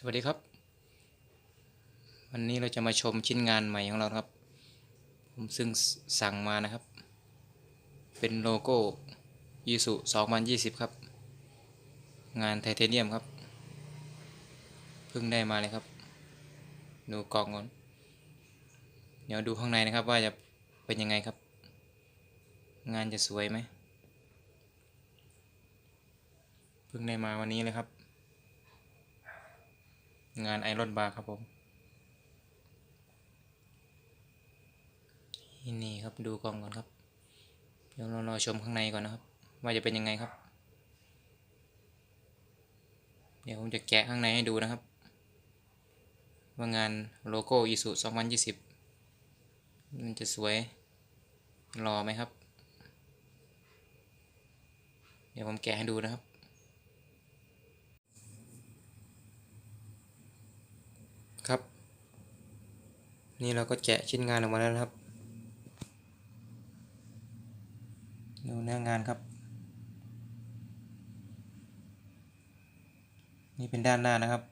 สวัสดีครับ วันนี้เราจะมาชมชิ้นงานใหม่ของเราครับ ผมซึ่งสั่งมานะครับ เป็นโลโก้ยีสุ2020 ครับ งานไทเทเนียมครับ เพิ่งได้มาเลยครับ ดูกล่องก่อน เดี๋ยวดูข้างในนะครับว่าจะเป็นยังไงครับ งานจะสวยไหมเพิ่งได้มาวันนี้เลยครับ งานไอรอนบาร์ครับผมนี่ครับดูกล่องก่อนครับ เดี๋ยวเรารอชมข้างในก่อนนะครับ ว่าจะเป็นยังไงครับ เดี๋ยวผมจะแกะข้างในให้ดูนะครับ ว่างานโลโก้อีสุ2020 มันจะสวยรอไหมครับ เดี๋ยวผมแกะให้ดูนะครับ ครับ นี่เราก็แกะชิ้นงานออกมาแล้วครับ ดูเนื้องานครับ นี่เป็นด้านหน้านะครับ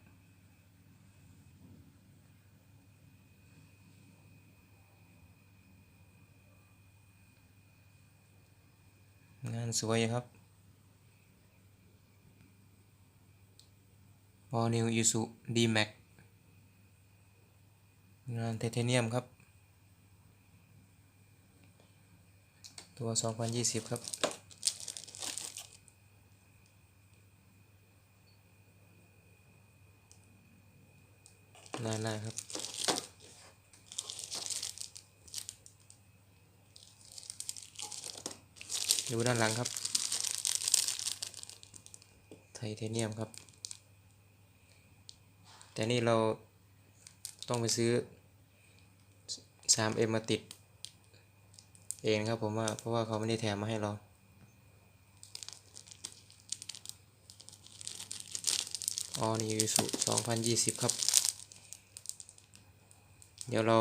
งานสวยครับ All New Isuzu D-Max งานไทเทเนียมครับ ตัว 2020 ครับน้าหน้าครับ ดูด้านหลังครับ ไทเทเนียมครับ แต่นี่เราต้องไปซื้อ 3M มาติดเองครับผมว่าเพราะว่าเขาไม่ได้แถมมาให้เรา ออนิวสุ2020 ครับ เดี๋ยวเรา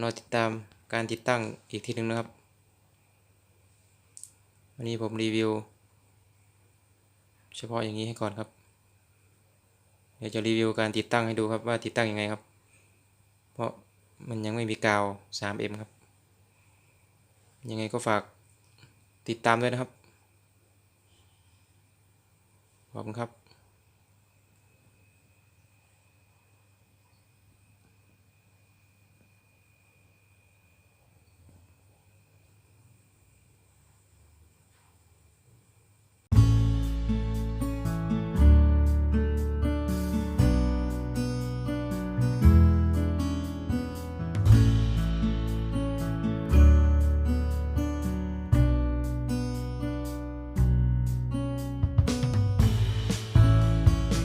รอติดตามการติดตั้งอีกทีหนึ่งนะครับ วันนี้ผมรีวิว เฉพาะอย่างนี้ให้ก่อนครับ เดี๋ยวจะรีวิวการติดตั้งให้ดูครับว่าติดตั้งยังไงครับ เพราะ มันยังไม่มีกาว 3M ครับ ยังไงก็ฝากติดตามด้วยนะครับ ขอบคุณครับ